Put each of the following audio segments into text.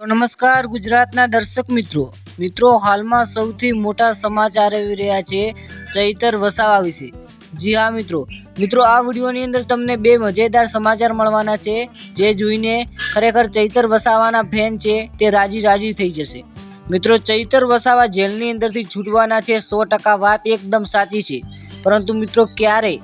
તો નમસ્કાર ગુજરાતના દર્શક મિત્રો. મિત્રો, હાલમાં સૌથી મોટા સમાચાર આવી રહ્યા છે ચૈતર વસાવા વિશે. જી હા, મિત્રો. મિત્રો, આ વિડીયોની અંદર તમને બે મજેદાર સમાચાર મળવાના છે. જે જોઈને ખરેખર ચૈતર વસાવાના ફેન છે તે રાજી રાજી થઈ જશે. મિત્રો, ચૈતર વસાવા જેલની અંદરથી છૂટવાના છે સો ટકા વાત એકદમ સાચી છે. પરંતુ મિત્રો, ક્યારે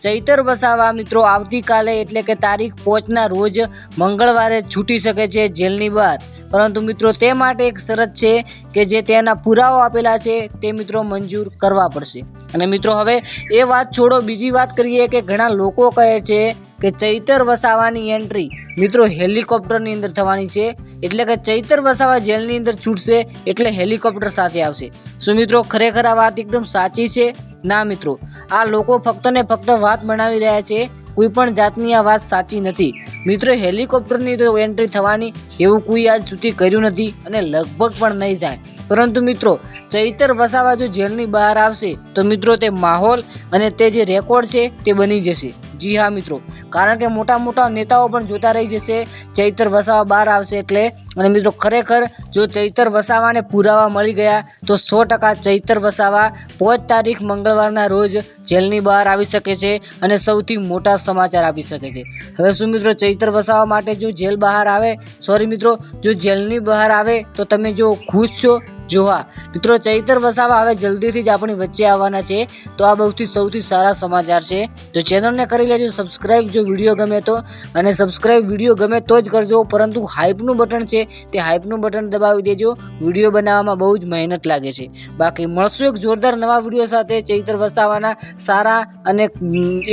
ચૈતર વસાવા મિત્રો, આવતીકાલે એટલે કે તારીખ પોચના રોજ મંગળવારે છૂટી શકે છે જેલની બહાર. પરંતુ મિત્રો, તે માટે એક શરત છે કે જે તેના પુરાવો આપેલા છે, તે મિત્રો મંજૂર કરવા પડશે. અને મિત્રો, હવે એ વાત છોડો, બીજી વાત કરીએ કે ઘણા લોકો કહે છે કે ચૈતર વસાવાની એન્ટ્રી મિત્રો હેલિકોપ્ટરની અંદર થવાની છે. એટલે કે ચૈતર વસાવા જેલની અંદર છૂટશે એટલે હેલિકોપ્ટર સાથે આવશે. શું મિત્રો, ખરેખર આ વાત એકદમ સાચી છે? ના મિત્રો, આ લોકો ફક્ત ને ફક્ત વાત બનાવી રહ્યા છે, કોઈ પણ જાતની આ વાત સાચી નથી. મિત્રો હેલિકોપ્ટરની તો એન્ટ્રી થવાની એવું કોઈ આજ સુધી કર્યું નથી અને લગભગ પણ નહીં થાય. પરંતુ મિત્રો, ચૈતર વસાવા જો જેલની બહાર આવશે, તો મિત્રો તે માહોલ અને તે જે રેકોર્ડ છે તે બની જશે. જી હા, મિત્રો. કારણ કે મોટા મોટા નેતાઓ પણ જોતા રહી જશે, ચૈતર વસાવા બહાર આવશે એટલે. અને મિત્રો, ખરેખર જો ચૈતર વસાવાને પુરાવા મળી ગયા, તો સો ટકા ચૈતર વસાવા પાંચ તારીખ મંગળવારના રોજ જેલની બહાર આવી શકે છે અને સૌથી મોટા સમાચાર આપી શકે છે. હવે શું, મિત્રો, ચૈતર વસાવા માટે જો જેલ બહાર આવે? સોરી મિત્રો, જો જેલની બહાર આવે, તો તમે જો ખુશ છો? જો હા મિત્રો, ચૈતર વસાવા હવે જલ્દીથી જ આપણી વચ્ચે આવવાના છે. તો આ બહુથી સૌથી સારા સમાચાર છે. તો ચેનલને કરી લેજો સબસ્ક્રાઇબ જો વીડિયો ગમે તો. અને સબસ્ક્રાઇબ વીડિયો ગમે તો જ કરજો, પરંતુ હાઇપનું બટન છે તે હાઇપનું બટન દબાવી દેજો. વીડિયો બનાવવામાં બહુ જ મહેનત લાગે છે. બાકી મળશું એક જોરદાર નવા વીડિયો સાથે ચૈતર વસાવાના સારા અને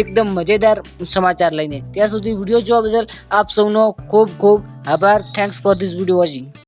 એકદમ મજેદાર સમાચાર લઈને. ત્યાં સુધી વીડિયો જોવા બદલ આપ સૌનો ખૂબ ખૂબ આભાર. Thanks for this video watching